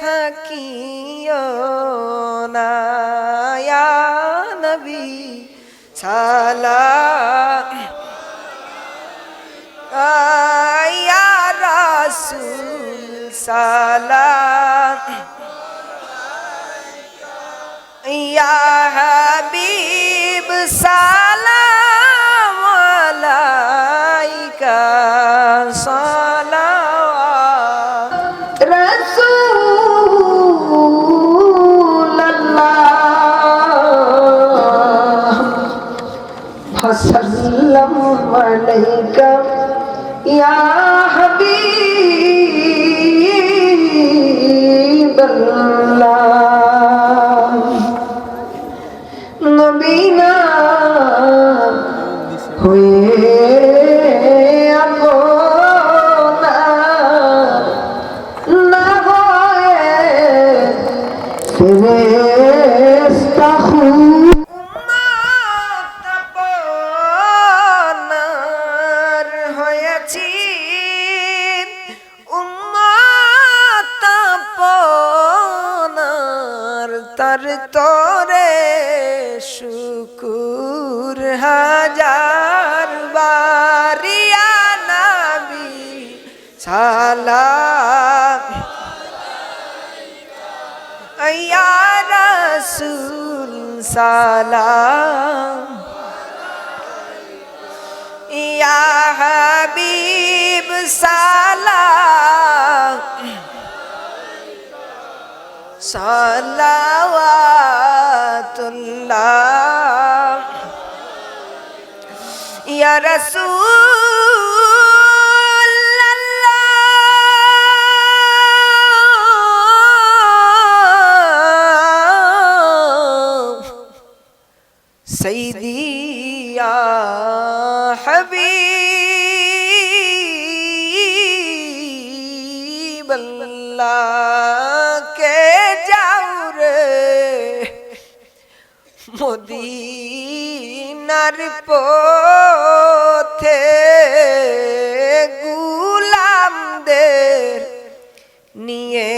থাকিও না নবী সালাম। ইয়া রাসূল সালাম। ইয়া হাবিব সালাম। আপনার তার তরে শুকুর হাজার বারিয়া নবী ইয়া রাসূল সালাম। ইয়া হাবিব সালাম। সালাওয়াতুল্লাহ ইয়া রাসূলুল্লাহ سيدي يا حبيب الله কে মদিনার পথে গুলামদের নিয়ে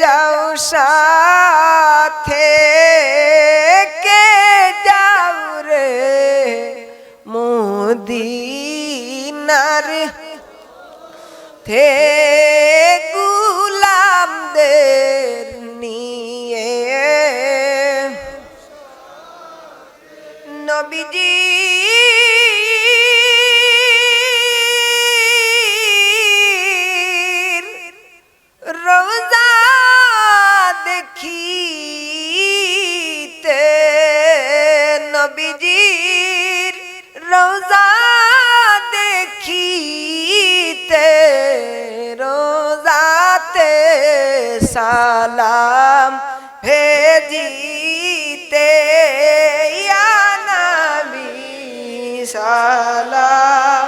যাও সাথে। কে যাও রে মদিনার থে নবীজি রোজা দেখিতে নবীজির রোজা দেখিতে রোজাতে সালাম ভেজিতে সালাম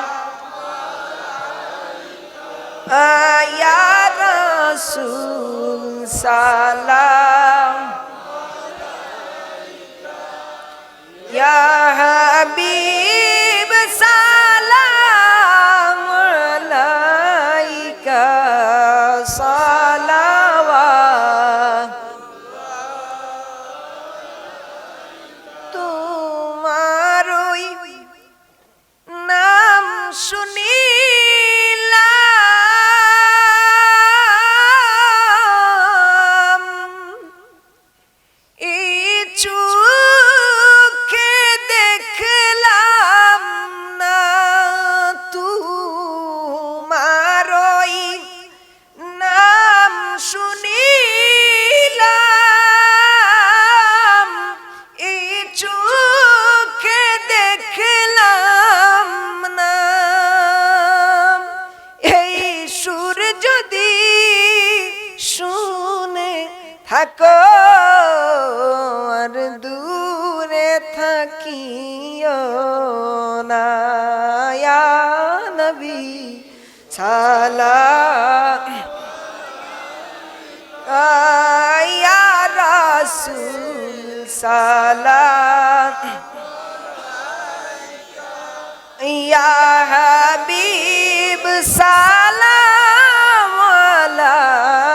আয়া রসুল সালাম ইয়া শুনিলাম। এই চোখে দেখলাম না তোমার নাম শুনিলাম या नबी सला या रसूल सला या हबीब सला मलाइका